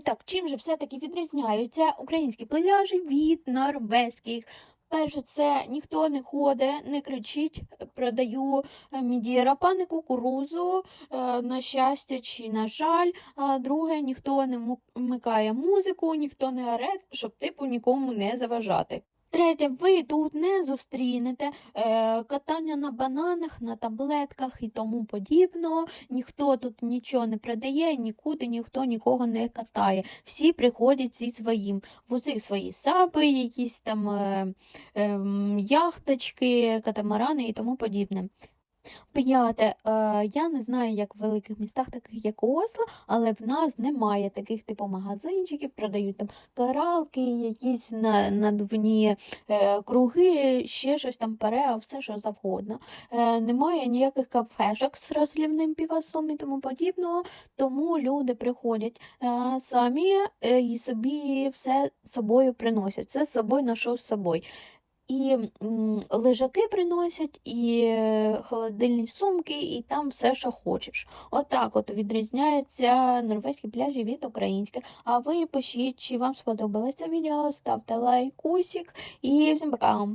І так, чим же все-таки відрізняються українські пляжі від норвезьких? Перше, це ніхто не ходить, не кричить, продаю е, мідіра, пани кукурузу, е, на щастя чи на жаль. А друге, ніхто не вмикає музику, ніхто не оре, щоб типу нікому не заважати. Третє, ви тут не зустрінете е, катання на бананах, на таблетках і тому подібного. Ніхто тут нічого не продає, нікуди ніхто нікого не катає. Всі приходять зі своїм. Вози свої сапи, якісь там е, е, яхточки, катамарани і тому подібне. П'яте, е, я не знаю, як в великих містах, таких як Осло, але в нас немає таких типу магазинчиків, продають там каралки, якісь на, надувні е, круги, ще щось там перео, все що завгодно. Е, немає ніяких кафешок з розлівним півасом і тому подібного, тому люди приходять самі і собі все з собою приносять. Це з собою ношу з собою. І лежаки приносять, і е, холодильні сумки, і там все, що хочеш. Отак от відрізняються норвезькі пляжі від українських. А ви пишіть, чи вам сподобалося відео, ставте лайкусик і всім пока!